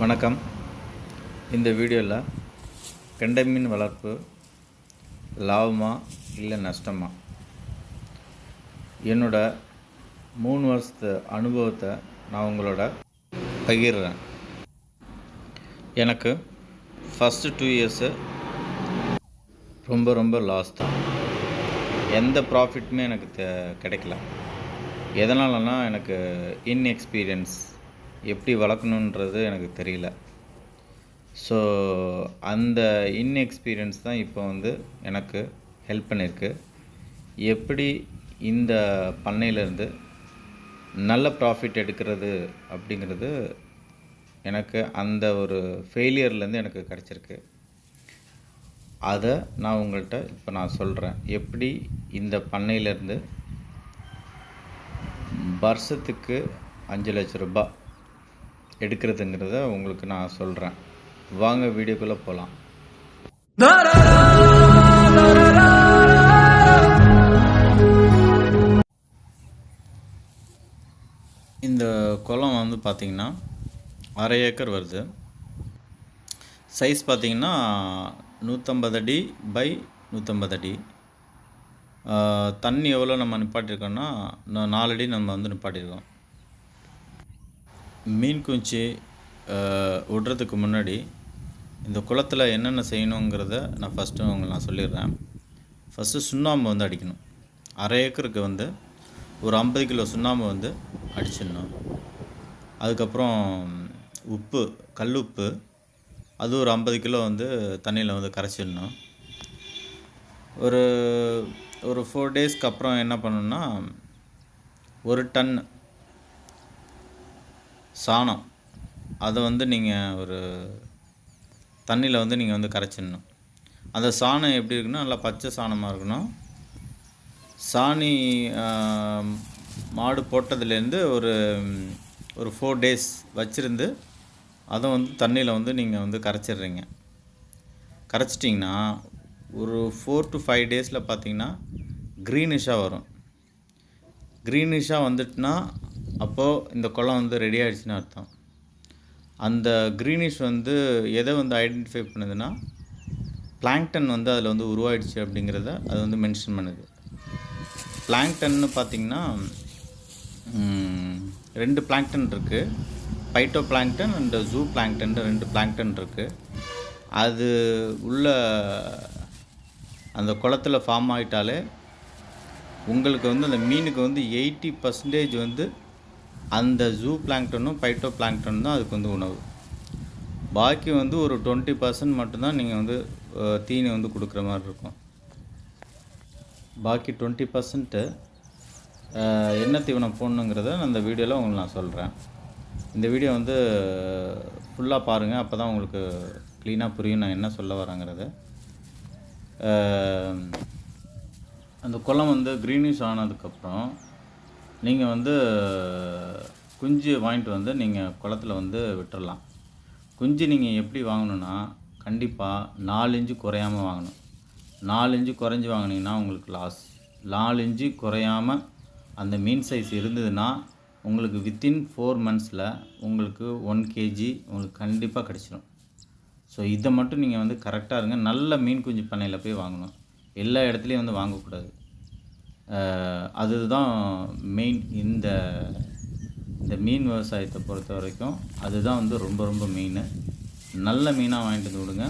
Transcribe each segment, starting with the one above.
வணக்கம். இந்த வீடியோவில் கெண்டை மீன் வளர்ப்பு லாபமா இல்லை நஷ்டமா? என்னோட மூணு வருஷத்து அனுபவத்தை நான் உங்களோட பகிர்றேன். எனக்கு ஃபஸ்ட்டு டூ இயர்ஸு ரொம்ப ரொம்ப லாஸ் தான். எந்த ப்ராஃபிட்டுமே எனக்கு கிடைக்கல. எதனாலனா எனக்கு இன்எக்ஸ்பீரியன்ஸ் எப்படி வளர்க்கணுன்றது எனக்கு தெரியல. ஸோ அந்த இன்எக்ஸ்பீரியன்ஸ் தான் இப்போ வந்து எனக்கு ஹெல்ப் பண்ணியிருக்கு எப்படி இந்த பண்ணையிலேருந்து நல்ல ப்ராஃபிட் எடுக்கிறது அப்படிங்கிறது எனக்கு அந்த ஒரு ஃபெயிலியர்லேருந்து எனக்கு கிடச்சிருக்கு. அதை நான் உங்கள்கிட்ட இப்போ நான் சொல்கிறேன் எப்படி இந்த பண்ணையிலேருந்து வருஷத்துக்கு அஞ்சு லட்ச ரூபாய் எடுக்கிறதுங்கிறத உங்களுக்கு நான் சொல்கிறேன் வாங்க வீடியோக்குள்ளே போகலாம் இந்த குளம் வந்து பார்த்திங்கன்னா அரை ஏக்கர் வருது. சைஸ் பார்த்திங்கன்னா நூற்றம்பது அடி பை நூற்றம்பது அடி. தண்ணி எவ்வளோ நம்ம நிப்பாட்டியிருக்கோம்னா நாலு அடி நம்ம வந்து நிப்பாட்டியிருக்கோம் மீன் குஞ்சு விடுறதுக்கு முன்னாடி இந்த குளத்தில் என்னென்ன செய்யணுங்கிறத நான் ஃபஸ்ட்டு உங்களுக்கு நான் சொல்லிடுறேன். ஃபஸ்ட்டு சுண்ணாம்பு வந்து அடிக்கணும். அரை ஏக்கருக்கு வந்து ஒரு ஐம்பது கிலோ சுண்ணாம்பு வந்து அடிச்சிடணும். அதுக்கப்புறம் உப்பு கல் உப்பு அது ஒரு ஐம்பது கிலோ வந்து தண்ணியில் வந்து கரைச்சிடணும். ஒரு ஒரு ஃபோர் டேஸ்க்கு அப்புறம் என்ன பண்ணணும்னா ஒரு டன் சாணம். அதை வந்து நீங்கள் ஒரு தண்ணியில் வந்து நீங்கள் வந்து கரைச்சிடணும். அந்த சாணம் எப்படி இருக்குன்னா நல்லா பச்சை சாணமாக இருக்கணும். சாணி மாடு போட்டதுலேருந்து ஒரு ஒரு ஃபோர் டேஸ் வச்சுருந்து அதை வந்து தண்ணியில் வந்து நீங்கள் வந்து கரைச்சிடுறீங்க. கரைச்சிட்டிங்கன்னா ஒரு ஃபோர் டு ஃபைவ் டேஸில் பார்த்தீங்கன்னா க்ரீனிஷாக வரும். க்ரீனிஷாக வந்துட்டுனா அப்போது இந்த குளம் வந்து ரெடி ஆகிடுச்சின்னு அர்த்தம். அந்த க்ரீனிஷ் வந்து எதை வந்து ஐடென்டிஃபை பண்ணுதுன்னா பிளாங்டன் வந்து அதில் வந்து உருவாயிடுச்சு அப்படிங்கிறத அது வந்து மென்ஷன் பண்ணுது. பிளாங்டன்னு பார்த்தீங்கன்னா ரெண்டு பிளாங்டன் இருக்குது phytoplankton and zooplankton ரெண்டு பிளாங்டன் இருக்குது அது உள்ள அந்த குளத்துல ஃபார்ம் ஆகிட்டாலே உங்களுக்கு வந்து அந்த மீனுக்கு வந்து எயிட்டி பர்சன்டேஜ் வந்து அந்த ஜூ பிளாங்டனும் பைட்டோ பிளாங்டனும் தான் அதுக்கு வந்து உணவு. பாக்கி வந்து ஒரு டுவெண்ட்டி பர்சன்ட் மட்டும்தான் நீங்கள் வந்து தீனி வந்து கொடுக்குற மாதிரி இருக்கும். பாக்கி டுவெண்ட்டி பர்சன்ட்டு என்ன தீவனம் போடணுங்கிறத நான் இந்த வீடியோவில் உங்களுக்கு நான் சொல்கிறேன் இந்த வீடியோ வந்து ஃபுல்லாக பாருங்கள் அப்போ தான் உங்களுக்கு க்ளீனாக புரியும் நான் என்ன சொல்ல வரேங்கிறது. அந்த குளம் வந்து க்ரீனிஷ் ஆனதுக்கப்புறம் நீங்கள் வந்து குஞ்சு வாங்கிட்டு வந்து நீங்கள் குளத்துல வந்து விட்டுறலாம். குஞ்சு நீங்கள் எப்படி வாங்கணுன்னா கண்டிப்பாக நாலு இன்ச்சு குறையாமல் வாங்கணும். நாலு இன்ச்சு குறைஞ்சி வாங்கினீங்கன்னா உங்களுக்கு லாஸ் நாலு இன்ச்சு குறையாமல் அந்த மீன் சைஸ் இருந்ததுன்னா உங்களுக்கு வித்தின் ஃபோர் மந்த்ஸில் உங்களுக்கு ஒன் கேஜி உங்களுக்கு கண்டிப்பாக கிடச்சிடும் ஸோ இதை மட்டும் நீங்கள் வந்து கரெக்டாக இருங்க. நல்ல மீன் குஞ்சு பண்ணையில் போய் வாங்கணும். எல்லா இடத்துலையும் வந்து வாங்கக்கூடாது. அதுதான் மெயின் இந்த இந்த மீன் விவசாயத்தை பொறுத்த வரைக்கும் அதுதான் வந்து ரொம்ப ரொம்ப மெயின் நல்ல மீனாக வாங்கிட்டு வந்து விடுங்க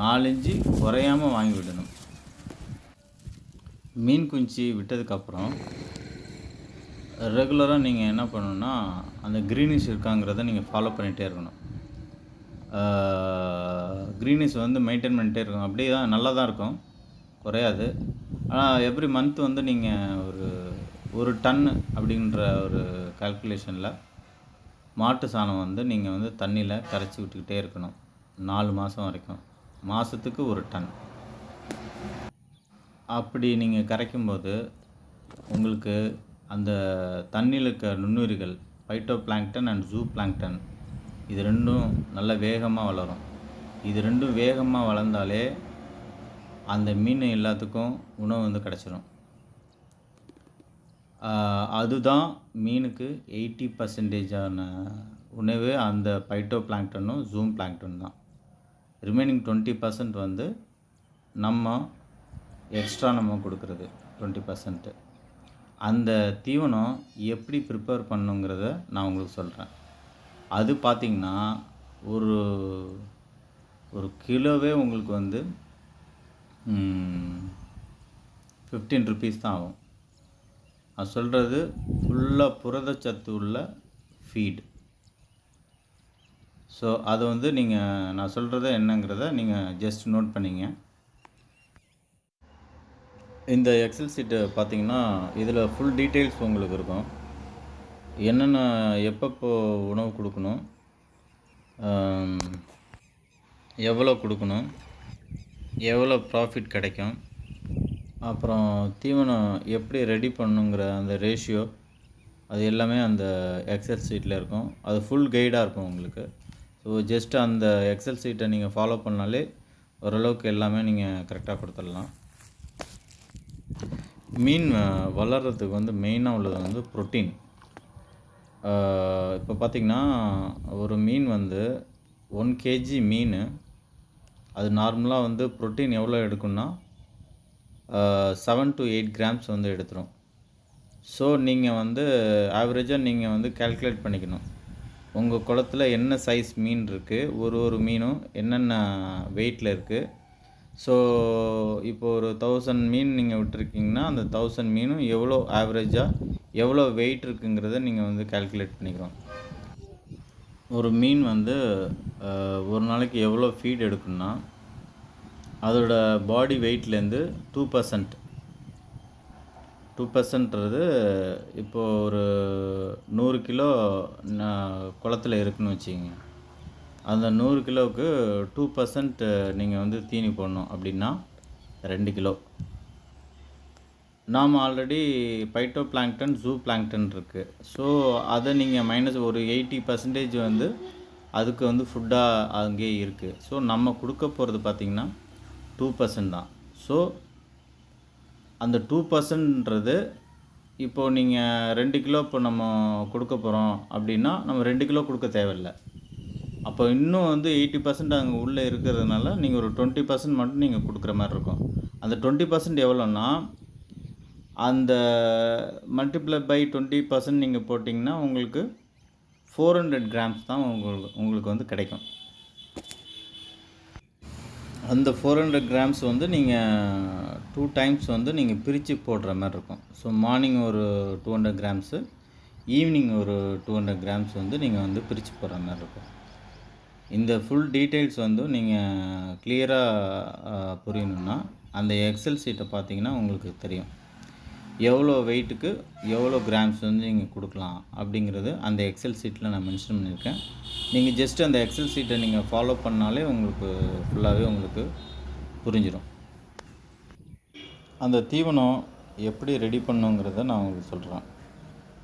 நாலஞ்சு குறையாமல் வாங்கி விடணும். மீன் குஞ்சு விட்டதுக்கப்புறம் ரெகுலராக நீங்கள் என்ன பண்ணணுன்னா அந்த க்ரீனிஷ் இருக்காங்கிறத நீங்கள் ஃபாலோ பண்ணிகிட்டே இருக்கணும். க்ரீனிஷ் வந்து மெயின்டைன் பண்ணிகிட்டே இருக்கணும். அப்படியே தான் நல்லா தான் இருக்கும். குறையாது. ஆனால் எவ்ரி மந்த் வந்து நீங்கள் ஒரு ஒரு டன் அப்படின்ற ஒரு கால்குலேஷனில் மாட்டு சாணம் வந்து நீங்கள் வந்து தண்ணியில் கரைச்சி விட்டுக்கிட்டே இருக்கணும். நாலு மாதம் வரைக்கும். மாதத்துக்கு ஒரு டன். அப்படி நீங்கள் கரைக்கும்போது உங்களுக்கு அந்த தண்ணியில் இருக்க நுண்ணுயிர்கள் phytoplankton and zooplankton இது ரெண்டும் நல்ல வேகமாக வளரும். இது ரெண்டும் வேகமாக வளர்ந்தாலே அந்த மீன் எல்லாத்துக்கும் உணவு வந்து கிடச்சிரும். அதுதான் மீனுக்கு எயிட்டி பர்சன்டேஜான உணவே. அந்த பைட்டோ பிளாங்டனும் ஜூம் பிளாங்டன் தான். ரிமைனிங் டுவெண்ட்டி பர்சன்ட் வந்து நம்ம எக்ஸ்ட்ரா நம்ம கொடுக்குறது டுவெண்ட்டி பர்சன்ட்டு. அந்த தீவனம் எப்படி ப்ரிப்பேர் பண்ணுங்கிறத நான் உங்களுக்கு சொல்கிறேன் அது பார்த்திங்கன்னா ஒரு ஒரு கிலோவே உங்களுக்கு வந்து ஃபிஃப்டீன் ருபீஸ் தான் ஆகும். அது சொல்கிறது ஃபுல்லாக புரதச்சத்து உள்ள ஃபீட் ஸோ அதை வந்து நீங்கள் நான் சொல்கிறது என்னங்கிறத நீங்கள் ஜஸ்ட் நோட் பண்ணிங்க. இந்த எக்ஸல் சீட்டு பார்த்தீங்கன்னா இதில் ஃபுல் டீட்டெயில்ஸ் உங்களுக்கு இருக்கும். என்னென்ன எப்பப்போ உணவு கொடுக்கணும் எவ்வளோ கொடுக்கணும் எவ்வளோ ப்ராஃபிட் கிடைக்கும்? அப்புறம் தீவனம் எப்படி ரெடி பண்ணுங்கிற அந்த ரேஷியோ அது எல்லாமே அந்த எக்ஸல் சீட்டில் இருக்கும். அது ஃபுல் கைடாக இருக்கும் உங்களுக்கு. ஸோ ஜஸ்ட் அந்த எக்ஸல் சீட்டை நீங்கள் ஃபாலோ பண்ணாலே ஓரளவுக்கு எல்லாமே நீங்கள் கரெக்டாக கொடுத்துடலாம். மீன் வளர்கிறதுக்கு வந்து மெயினாக உள்ளது வந்து ப்ரோட்டீன் இப்போ பார்த்திங்கன்னா ஒரு மீன் வந்து ஒன் கேஜி மீன் அது நார்மலாக வந்து ப்ரோட்டீன் எவ்வளோ எடுக்கும்னா செவன் டு எயிட் கிராம்ஸ் வந்து எடுத்துரும். ஸோ நீங்கள் வந்து ஆவரேஜாக நீங்கள் வந்து கால்குலேட் பண்ணிக்கணும். உங்கள் குளத்துல என்ன சைஸ் மீன் இருக்குது ஒரு ஒரு மீனும் என்னென்ன வெயிட்டில் இருக்குது ஸோ இப்போ ஒரு தௌசண்ட் மீன் நீங்கள் விட்டுருக்கீங்கன்னா அந்த தௌசண்ட் மீனும் எவ்வளோ ஆவரேஜாக எவ்வளோ வெயிட் இருக்குங்கிறத நீங்கள் வந்து கால்குலேட் பண்ணிக்கிறோம். ஒரு மீன் வந்து ஒரு நாளைக்கு எவ்வளோ ஃபீட் எடுக்குன்னா அதோட பாடி வெயிட்லேருந்து டூ பர்சன்ட் டூ பர்சன்ட்றது இப்போது ஒரு நூறு கிலோ குளத்தில் குளத்துல இருக்குன்னு வச்சுக்கோங்க. அந்த நூறு கிலோவுக்கு டூ பர்சன்ட் நீங்கள் வந்து தீனி போடணும் அப்படின்னா ரெண்டு கிலோ. நாம் already phytoplankton zooplankton இருக்குது ஸோ அதை நீங்கள் மைனஸ் ஒரு எயிட்டி பர்சன்டேஜ் வந்து அதுக்கு வந்து ஃபுட்டாக அங்கேயே இருக்குது ஸோ நம்ம கொடுக்க போகிறது பார்த்திங்கன்னா டூ பர்சன்ட் தான். ஸோ அந்த டூ பர்சன்ட்ன்றது இப்போது நீங்கள் ரெண்டு கிலோ இப்போ நம்ம கொடுக்க போகிறோம் அப்படின்னா நம்ம ரெண்டு கிலோ கொடுக்க தேவையில்லை. அப்போ இன்னும் வந்து எயிட்டி பர்சன்ட் அங்கே உள்ளே இருக்கிறதுனால நீங்கள் ஒரு டுவெண்ட்டி பர்சன்ட் மட்டும் நீங்கள் கொடுக்குற மாதிரி இருக்கும். அந்த டுவெண்ட்டி பர்சன்ட் எவ்வளோன்னா அந்த மல்டிப்ளை பை டுவெண்ட்டி பர்சன்ட் நீங்கள் போட்டிங்கன்னா உங்களுக்கு ஃபோர் ஹண்ட்ரட் கிராம்ஸ் தான் உங்களுக்கு உங்களுக்கு வந்து கிடைக்கும். அந்த ஃபோர் ஹண்ட்ரட் கிராம்ஸ் வந்து நீங்கள் டூ டைம்ஸ் வந்து நீங்கள் பிரித்து போடுற மாதிரி இருக்கும். ஸோ மார்னிங் ஒரு டூ ஹண்ட்ரட் கிராம்ஸு ஈவினிங் ஒரு டூ ஹண்ட்ரட் கிராம்ஸ் வந்து நீங்கள் வந்து பிரித்து போடுற மாதிரி இருக்கும். இந்த ஃபுல் டீட்டெயில்ஸ் வந்து நீங்கள் கிளியராக புரியணுன்னா அந்த எக்ஸல் சீட்டை பார்த்தீங்கன்னா உங்களுக்கு தெரியும். எவ்வளோ வெயிட்டுக்கு எவ்வளோ கிராம்ஸ் வந்து நீங்கள் கொடுக்கலாம் அப்படிங்கிறது அந்த எக்ஸல் சீட்டில் நான் மென்ஷன் பண்ணியிருக்கேன். நீங்கள் ஜஸ்ட் அந்த எக்ஸல் சீட்டை நீங்கள் ஃபாலோ பண்ணாலே உங்களுக்கு ஃபுல்லாகவே உங்களுக்கு புரிஞ்சிடும் அந்த தீவனம் எப்படி ரெடி பண்ணுங்கிறத நான் உங்களுக்கு சொல்கிறேன்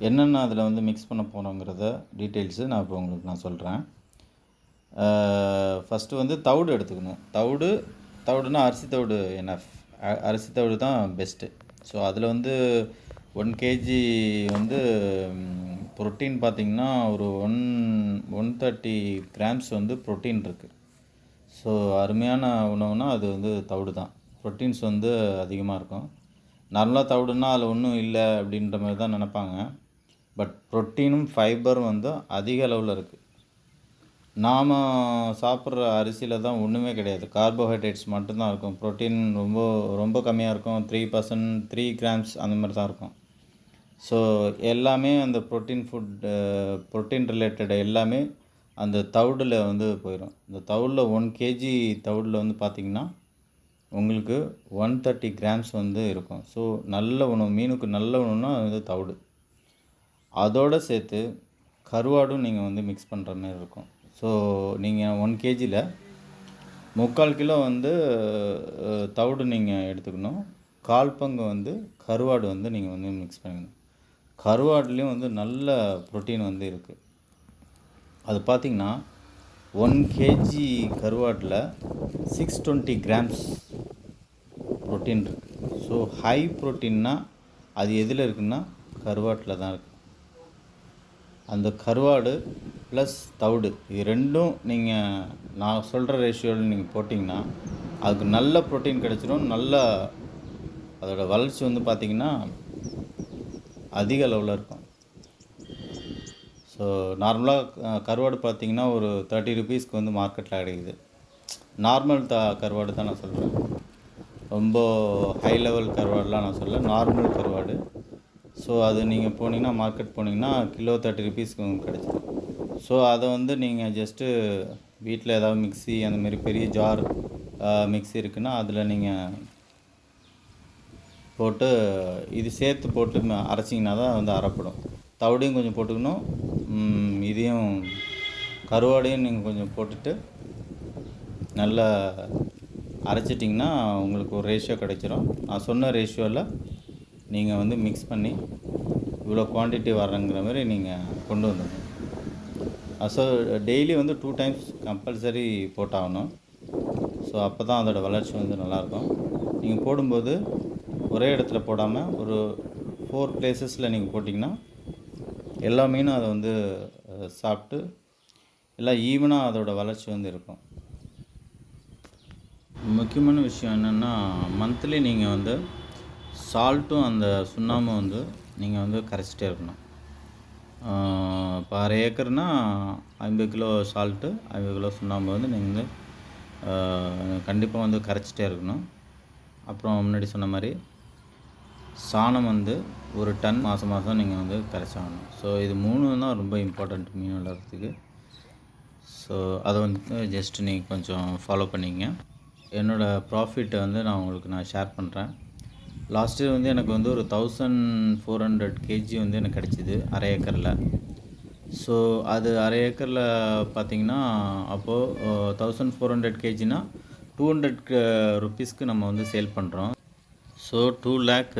என்னென்ன அதில் வந்து மிக்ஸ் பண்ண போகிறோங்கிறத டீட்டெயில்ஸு நான் இப்போ உங்களுக்கு நான் சொல்கிறேன் ஃபஸ்ட்டு வந்து தவிடு எடுத்துக்கணும். தவிடு தவிடுனா அரிசி தவிடு என்எஃப் அரிசி தவிடு தான் பெஸ்ட்டு ஸோ அதில் வந்து ஒன் கேஜி வந்து ப்ரோட்டீன் பார்த்திங்கன்னா ஒரு ஒன் ஒன் தேர்ட்டி கிராம்ஸ் வந்து ப்ரோட்டீன் இருக்குது ஸோ அருமையான உணவுனா அது வந்து தவிடு தான். ப்ரோட்டீன்ஸ் வந்து அதிகமாக இருக்கும். நார்மலாக தவிடுனா அதில் ஒன்றும் இல்லை அப்படின்ற மாதிரி தான் நினப்பாங்க. பட் ப்ரோட்டீனும் ஃபைபரும் வந்து அதிக அளவில் இருக்குது நாம் சாப்பிட்ற அரிசியில் தான் ஒன்றுமே கிடையாது. கார்போஹைட்ரேட்ஸ் மட்டும்தான் இருக்கும். ப்ரோட்டீன் ரொம்ப ரொம்ப கம்மியாக இருக்கும். த்ரீ பர்சன்ட் த்ரீ கிராம்ஸ் அந்த மாதிரி தான் இருக்கும். ஸோ எல்லாமே அந்த ப்ரோட்டீன் ஃபுட் ப்ரோட்டீன் ரிலேட்டட் எல்லாமே அந்த தவிடில் வந்து போயிடும் இந்த தவிடில் ஒன் கேஜி தவிடில் வந்து பார்த்திங்கன்னா உங்களுக்கு ஒன் தேர்ட்டி கிராம்ஸ் வந்து இருக்கும். ஸோ நல்ல உணவு மீனுக்கு நல்ல உணவுனா அது வந்து தவிடு. அதோடு சேர்த்து கருவாடும் நீங்கள் வந்து மிக்ஸ் பண்ணுற மாதிரி இருக்கும். ஸோ நீங்கள் ஒன் கேஜியில் முக்கால் கிலோ வந்து தவிடு நீங்கள் எடுத்துக்கணும். கால் பங்கு வந்து கருவாடு வந்து நீங்கள் வந்து மிக்ஸ் பண்ணிக்கணும். கருவாடுலேயும் வந்து நல்ல ப்ரோட்டீன் வந்து இருக்குது அது பார்த்திங்கன்னா ஒன் கேஜி கருவாட்டில் சிக்ஸ் டுவெண்ட்டி கிராம்ஸ் ப்ரோட்டீன் இருக்குது ஸோ ஹை ப்ரோட்டீன்னா அது எதில் இருக்குன்னா கருவாட்டில் தான் இருக்குது அந்த கருவாடு ப்ளஸ் தவிடு. இது ரெண்டும் நீங்கள் நான் சொல்கிற ரேஷியோவில் நீங்கள் போட்டிங்கன்னா அதுக்கு நல்ல ப்ரோட்டீன் கிடச்சிரும் நல்ல அதோட வளர்ச்சி வந்து பார்த்திங்கன்னா அதிக அளவில் இருக்கும். ஸோ நார்மலாக கருவாடு பார்த்தீங்கன்னா ஒரு தேர்ட்டி ருபீஸ்க்கு வந்து மார்க்கெட்டில் கிடைக்குது நார்மல் த கருவாடு தான் நான் சொல்கிறேன் ரொம்ப ஹை லெவல் கருவாடுலாம் நான் சொல்ல நார்மல் கருவாடு. ஸோ அது நீங்கள் போனீங்கன்னா மார்க்கெட் போனீங்கன்னா கிலோ தேர்ட்டி ருபீஸ்க்கு உங்களுக்கு ஸோ அதை வந்து நீங்கள் ஜஸ்ட்டு வீட்டில் ஏதாவது மிக்ஸி அந்த மாதிரி பெரிய ஜார் மிக்ஸி இருக்குன்னா அதில் நீங்கள் போட்டு இது சேர்த்து போட்டு ம- அரைச்சிங்கன்னா தான் வந்து அரைப்படும். தவிடையும் கொஞ்சம் போட்டுக்கணும். இதையும் கருவாடையும் நீங்கள் கொஞ்சம் போட்டுட்டு நல்லா அரைச்சிட்டிங்கன்னா உங்களுக்கு ஒரு ரேஷியோ கிடைச்சிரும். நான் சொன்ன ரேஷியோவில் நீங்கள் வந்து மிக்ஸ் பண்ணி இவ்வளோ குவான்டிட்டி வரங்கிற மாதிரி நீங்கள் கொண்டு வந்துடணும். ஸோ டெய்லி வந்து டூ டைம்ஸ் கம்பல்சரி போட்டாகணும். ஸோ அப்போ தான் அதோடய வளர்ச்சி வந்து நல்லாயிருக்கும். நீங்கள் போடும்போது ஒரே இடத்துல போடாமல் ஒரு ஃபோர் பிளேசஸில் நீங்கள் போட்டிங்கன்னா எல்லா மீனும் அதை வந்து சாப்பிட்டு எல்லாம் ஈவனாக அதோடய வளர்ச்சி வந்து இருக்கும். முக்கியமான விஷயம் என்னென்னா மந்த்லி நீங்கள் வந்து சால்ட்டும் அந்த சுண்ணாமும் வந்து நீங்கள் வந்து கரைச்சிட்டே இருக்கணும். இப்போ ஏக்கர்னால் ஐம்பது கிலோ சால்ட்டு ஐம்பது கிலோ சுண்ணாம்பு வந்து நீங்கள் வந்து கண்டிப்பாக வந்து கரைச்சிட்டே இருக்கணும். அப்புறம் முன்னாடி சொன்ன மாதிரி சாணம் வந்து ஒரு டன் மாதம் மாதம் நீங்கள் வந்து கரைச்சாகணும். ஸோ இது மூணு தான் ரொம்ப இம்பார்ட்டண்ட் மீன் வளர்கிறதுக்கு ஸோ அதை வந்து ஜஸ்ட் நீங்கள் கொஞ்சம் ஃபாலோ பண்ணிக்கங்க. என்னோடய ப்ராஃபிட்டை வந்து நான் உங்களுக்கு நான் ஷேர் பண்ணுறேன் லாஸ்ட் இயர் வந்து எனக்கு வந்து ஒரு தௌசண்ட் ஃபோர் ஹண்ட்ரட் கேஜி வந்து எனக்கு கிடச்சிது அரை ஏக்கரில். ஸோ அது அரை ஏக்கரில் பார்த்தீங்கன்னா அப்போது தௌசண்ட் ஃபோர் ஹண்ட்ரட் கேஜினா டூ ஹண்ட்ரட் ருப்பீஸ்க்கு நம்ம வந்து சேல் பண்ணுறோம் so two lakh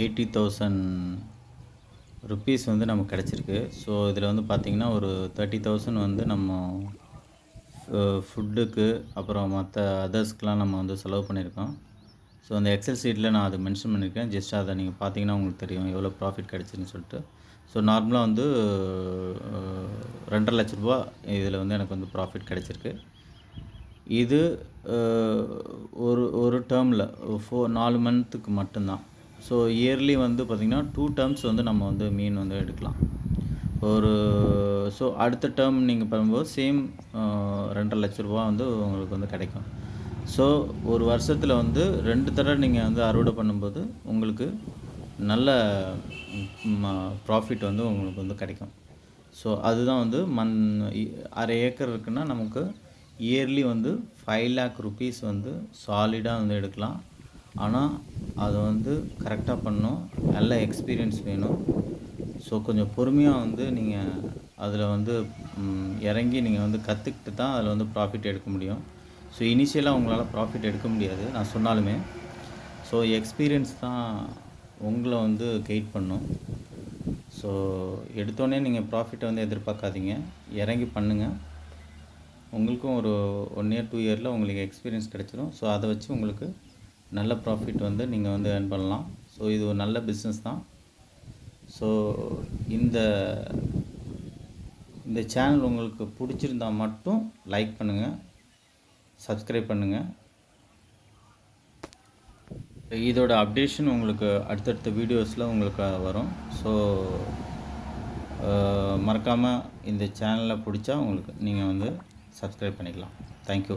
eighty thousand rupees வந்து நமக்கு கிடச்சிருக்கு. ஸோ இதில் வந்து பார்த்திங்கன்னா ஒரு தேர்ட்டி தௌசண்ட் வந்து நம்ம ஃபுட்டுக்கு அப்புறம் மற்ற அதர்ஸ்க்கெலாம் நம்ம வந்து செலவு பண்ணியிருக்கோம். ஸோ அந்த எக்ஸல் சீட்டில் நான் அதை மென்ஷன் பண்ணியிருக்கேன் ஜஸ்ட் அதை நீங்கள் பார்த்தீங்கன்னா உங்களுக்கு தெரியும். எவ்வளோ ப்ராஃபிட் கிடச்சிருன்னு சொல்லிட்டு. ஸோ நார்மலாக வந்து ரெண்டரை லட்ச ரூபா இதில் வந்து எனக்கு வந்து ப்ராஃபிட் கிடச்சிருக்கு. இது ஒரு ஒரு டேர்மில் ஃபோர் நாலு மந்த்துக்கு மட்டும்தான். ஸோ இயர்லி வந்து பார்த்திங்கன்னா டூ டேர்ம்ஸ் வந்து நம்ம வந்து மீன் வந்து எடுக்கலாம். ஒரு ஸோ அடுத்த டேர்ம் நீங்கள் பண்ணும்போது சேம் ரெண்டரை லட்ச ரூபா வந்து உங்களுக்கு வந்து கிடைக்கும். ஸோ ஒரு வருஷத்தில் வந்து ரெண்டு தடவை நீங்கள் வந்து அறுவடை பண்ணும்போது உங்களுக்கு நல்ல ப்ராஃபிட் வந்து உங்களுக்கு வந்து கிடைக்கும். ஸோ அதுதான் வந்து மண் அரை ஏக்கர் இருக்குன்னா நமக்கு இயர்லி வந்து ஃபைவ் லேக் ருபீஸ் வந்து சாலிடாக வந்து எடுக்கலாம். ஆனால் அதை வந்து கரெக்டாக பண்ணணும். நல்ல எக்ஸ்பீரியன்ஸ் வேணும். ஸோ கொஞ்சம் பொறுமையாக வந்து நீங்கள் அதில் வந்து இறங்கி நீங்கள் வந்து கற்றுக்கிட்டு தான் அதில் வந்து ப்ராஃபிட் எடுக்க முடியும். ஸோ இனிஷியலாக உங்களால் ப்ராஃபிட் எடுக்க முடியாது நான் சொன்னாலுமே. ஸோ எக்ஸ்பீரியன்ஸ் தான் உங்களை வந்து கைட் பண்ணும். ஸோ எடுத்தோடனே நீங்கள் ப்ராஃபிட்டை வந்து எதிர்பார்க்காதீங்க. இறங்கி பண்ணுங்கள் உங்களுக்கும் ஒரு ஒன் இயர் டூ இயரில் உங்களுக்கு எக்ஸ்பீரியன்ஸ் கிடச்சிரும். ஸோ அதை வச்சு உங்களுக்கு நல்ல ப்ராஃபிட் வந்து நீங்கள் வந்து ஏர்ன் பண்ணலாம். ஸோ இது ஒரு நல்ல பிஸ்னஸ் தான். ஸோ இந்த இந்த சேனல் உங்களுக்கு பிடிச்சிருந்தா மட்டும் லைக் பண்ணுங்கள் சப்ஸ்கிரைப் பண்ணுங்கள் இதோட அப்டேஷன் உங்களுக்கு அடுத்தடுத்த வீடியோஸில் உங்களுக்கு வரும். ஸோ மறக்காமல் இந்த சேனலை பிடிச்சா உங்களுக்கு நீங்கள் வந்து சப்ஸ்கிரைப் பண்ணிக்கலாம். தேங்க்யூ